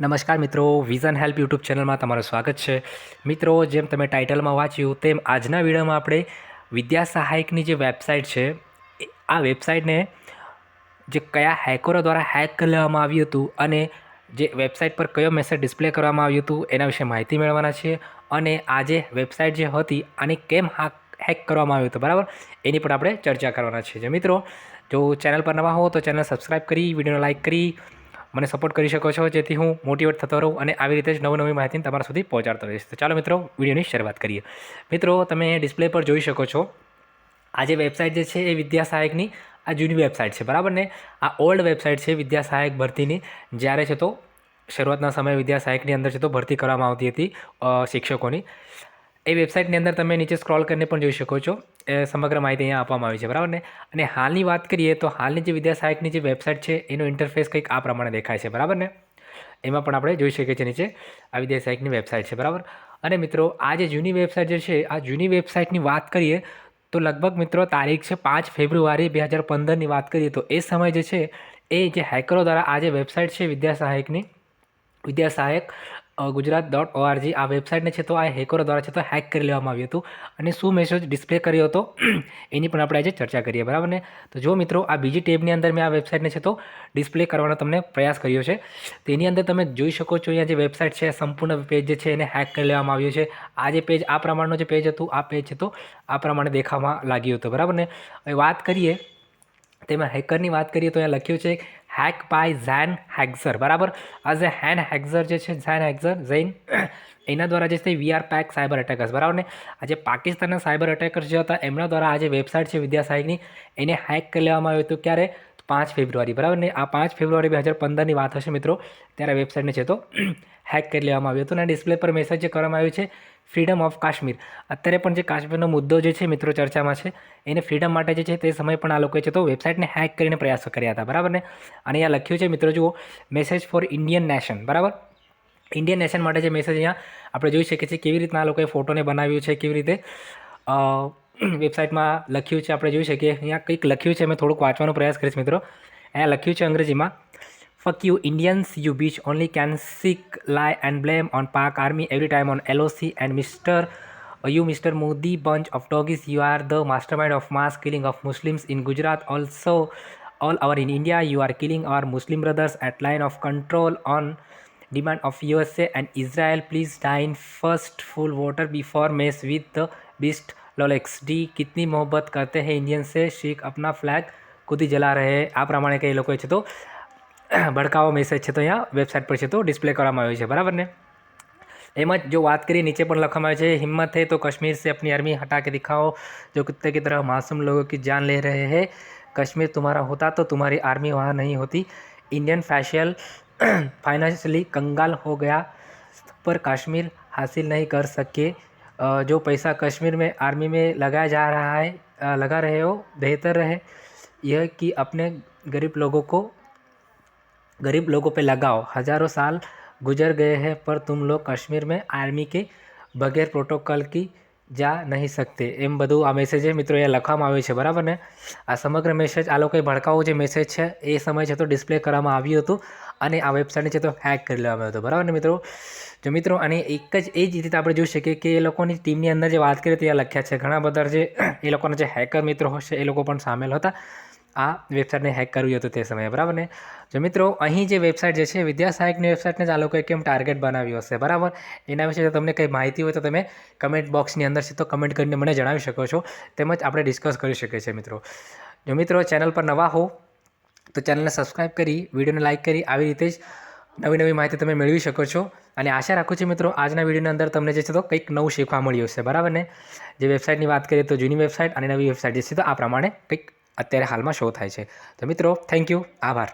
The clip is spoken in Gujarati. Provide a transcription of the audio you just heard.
નમસ્કાર મિત્રો વિઝન હેલ્પ યુટ્યુબ ચેનલમાં તમારું સ્વાગત છે. મિત્રો, જેમ તમે ટાઇટલમાં વાંચ્યું, તેમ આજના વિડીયોમાં આપણે વિદ્યા સહાયકની જે વેબસાઇટ છે આ વેબસાઇટને જે કયા હેકરો દ્વારા હેક કરી લેવામાં આવ્યું હતું અને જે વેબસાઇટ પર કયો મેસેજ ડિસ્પ્લે કરવામાં આવ્યું હતું, એના વિશે માહિતી મેળવવાના છીએ અને આ જે વેબસાઇટ જે હતી, આને કેમ હાક કરવામાં આવ્યું હતું, બરાબર? એની પણ આપણે ચર્ચા કરવાના છીએ. જે મિત્રો, જો ચેનલ પર નવા હો તો ચેનલ સબસ્ક્રાઈબ કરી, વિડીયોને લાઇક કરી મને સપોર્ટ કરી શકો છો, જેથી હું મોટિવેટ થતો રહું અને આવી રીતે જ નવી નવી માહિતી તમારા સુધી પહોંચાડતો રહીશ. તો ચાલો મિત્રો, વિડીયોની શરૂઆત કરીએ. મિત્રો, તમે ડિસ્પ્લે પર જોઈ શકો છો, આ જે વેબસાઇટ જે છે એ વિદ્યા સહાયકની આ જૂની વેબસાઇટ છે, બરાબર ને? આ ઓલ્ડ વેબસાઇટ છે વિદ્યા સહાયક ભરતીની. જ્યારે છે તો શરૂઆતના સમયે વિદ્યા સહાયકની અંદર છે તો ભરતી કરવામાં આવતી હતી શિક્ષકોની. એ વેબસાઇટની અંદર તમે નીચે સ્ક્રોલ કરીને પણ જોઈ શકો છો. એ સમગ્ર માહિતી અહીંયા આપવામાં આવી છે, બરાબર ને? અને હાલની વાત કરીએ તો હાલની જે વિદ્યા સહાયકની જે વેબસાઇટ છે, એનો ઇન્ટરફેસ કંઈક આ પ્રમાણે દેખાય છે, બરાબર ને? એમાં પણ આપણે જોઈ શકીએ છીએ નીચે આ વિદ્યા સહાયકની વેબસાઇટ છે, બરાબર? અને મિત્રો, આ જે જૂની વેબસાઇટ જે છે, આ જૂની વેબસાઇટની વાત કરીએ તો લગભગ મિત્રો તારીખ છે પાંચ ફેબ્રુઆરી બે હજાર પંદરની વાત કરીએ તો એ સમય જે છે, એ જે હેકરો દ્વારા આ જે વેબસાઇટ છે વિદ્યા સહાયકની વિદ્યા સહાયક ગુજરાત ડોટ ઓઆરજી આ વેબસાઇટને છે તો આ હેકરો દ્વારા છે તો હેક કરી લેવામાં આવ્યું હતું અને શું મેસેજ ડિસ્પ્લે કર્યો હતો એની પણ આપણે આજે ચર્ચા કરીએ બરાબર ને તો જો મિત્રો આ બીજી ટેબની અંદર મેં આ વેબસાઇટને છે તો ડિસ્પ્લે કરવાનો તમને પ્રયાસ કર્યો છે. તેની અંદર તમે જોઈ શકો છો અહીંયા જે વેબસાઇટ છે, સંપૂર્ણ પેજ જે છે એને હેક કરી લેવામાં આવ્યું છે. આ જે પેજ આ પ્રમાણનું જે પેજ હતું, આ પેજ છે તો આ પ્રમાણે દેખાવામાં લાગ્યું હતું બરાબર ને વાત કરીએ, તેમાં હેકરની વાત કરીએ તો અહીંયા લખ્યું છે હેક બાય ઝેન હેક્ઝર બરાબર? આ જે હેન હેક્ઝર જે છે ઝેન હેક્ઝર ઝૈન એના દ્વારા જે છે V R pack cyber attackers બરાબર ને? આજે પાકિસ્તાનના સાયબર અટેકર્સ જે હતા, એમના દ્વારા આ જે વેબસાઇટ છે વિદ્યા સહાયકની એને હેક કરી લેવામાં આવ્યું હતું. ક્યારે? પાંચ ફેબ્રુઆરી, બરાબર? ને આ પાંચ ફેબ્રુઆરી બે હજાર પંદરની વાત હશે મિત્રો, ત્યારે વેબસાઇટને છે તો હેક કરી લેવામાં આવ્યું હતું અને ડિસ્પ્લે પર મેસેજ કરવામાં આવ્યું છે ફ્રીડમ ઓફ કાશ્મીર અત્યારે પણ જે કાશ્મીરનો મુદ્દો જે છે મિત્રો ચર્ચામાં છે, એને ફ્રીડમ માટે જે છે તે સમય પણ આ લોકોએ છે તો વેબસાઇટને હેક કરીને પ્રયાસો કર્યા હતા, બરાબર ને? અને અહીંયા લખ્યું છે મિત્રો, જુઓ મેસેજ ફોર ઇન્ડિયન નેશન બરાબર? ઇન્ડિયન નેશન માટે જે મેસેજ અહીંયા આપણે જોઈ શકીએ છીએ કેવી રીતના આ લોકોએ ફોટોને બનાવ્યું છે, કેવી રીતે વેબસાઇટમાં લખ્યું છે આપણે જોઈ શકીએ અહીંયા કંઈક લખ્યું છે મેં થોડુંક વાંચવાનો પ્રયાસ કરીશ મિત્રો અહીંયા લખ્યું છે અંગ્રેજીમાં Fuck you Indians, you bitch only can seek, lie and blame on Pak army every time on LOC and Mr. uh, you Mr. Modi bunch of doggies, you are the mastermind of mass killing of Muslims in Gujarat. Also, all over in India, you are killing our Muslim brothers at line of control on demand of USA and Israel. Please die in first full water before mess with the beast. લોલેક્સ D કિતની Mohabbat કરતે હૈ ઇન્ડિયન से શીખ अपना ફ્લેગ ખુદ ही જલા રહે આ પ્રમાણે કંઈ લોકોએ છે તો ભડકાવો મેસેજ છે તો અહીંયા વેબસાઇટ પર છે તો ડિસ્પ્લે કરવામાં આવ્યો છે બરાબર ને એમ જ જો વાત કરીએ નીચે પણ લખવામાં આવે છે હિમ્મત है तो कश्मीर से अपनी आर्मी हटा के दिखाओ जो कुत्ते की तरह मासूम लोगों की जान ले रहे हैं कश्मीर तुम्हारा होता तो तुम्हारी आर्मी वहाँ नहीं होती इंडियन फैशियल फाइनेंशियली कंगाल हो गया पर कश्मीर हासिल नहीं कर सके अ, जो पैसा कश्मीर में, आर्मी में लगाया जा रहा है लगा रहे हो, बेहतर रहे, यह कि अपने गरीब लोगों को, गरीब लोगों पे लगाओ। हज़ारों साल गुजर गए हैं, पर तुम लोग कश्मीर में आर्मी के बगैर प्रोटोकॉल की જા નહીં શકતે. એમ બધું આ મેસેજ મિત્રો અહીંયા લખવામાં આવ્યું છે, બરાબર ને? આ સમગ્ર મેસેજ આ લોકોએ ભડકાવો જે મેસેજ છે, એ સમય છે તો ડિસ્પ્લે કરવામાં આવ્યું હતું અને આ વેબસાઇટને છે તો હેક કરી લેવામાં આવ્યું હતું, બરાબર ને મિત્રો? જો મિત્રો, અને એક જ, એ જ રીતે આપણે જોઈ શકીએ કે એ લોકોની ટીમની અંદર જે વાત કરીએ એ લખ્યા છે. ઘણા બધા જે, એ લોકોના જે હેકર મિત્રો હશે, એ લોકો પણ સામેલ હતા. આ વેબસાઇટને હેક કરવી હતું તે સમયે, બરાબર ને? જો મિત્રો, અહીં જે વેબસાઇટ જે છે વિદ્યા સહાયકની વેબસાઇટને જ આ લોકોએ કેમ ટાર્ગેટ બનાવ્યું હશે, બરાબર? એના વિશે જો તમને કંઈ માહિતી હોય તો તમે કમેન્ટ બોક્સની અંદર છે તો કમેન્ટ કરીને મને જણાવી શકો છો, તેમજ આપણે ડિસ્કસ કરી શકીએ છીએ મિત્રો. જો મિત્રો ચેનલ પર નવા હો, તો ચેનલને સબસ્ક્રાઈબ કરી, વિડીયોને લાઇક કરી, આવી રીતે જ નવી નવી માહિતી તમે મેળવી શકો છો. અને આશા રાખું છું મિત્રો, આજના વિડીયોની અંદર તમને જે છે તો કંઈક નવું શીખવા મળ્યું હશે, બરાબર ને? જે વેબસાઇટની વાત કરીએ તો જૂની વેબસાઇટ અને નવી વેબસાઇટ, જે છે તો આ પ્રમાણે કંઈક અત્યારે હાલમાં શો થાય છે. તો મિત્રો થેન્ક યુ આભાર.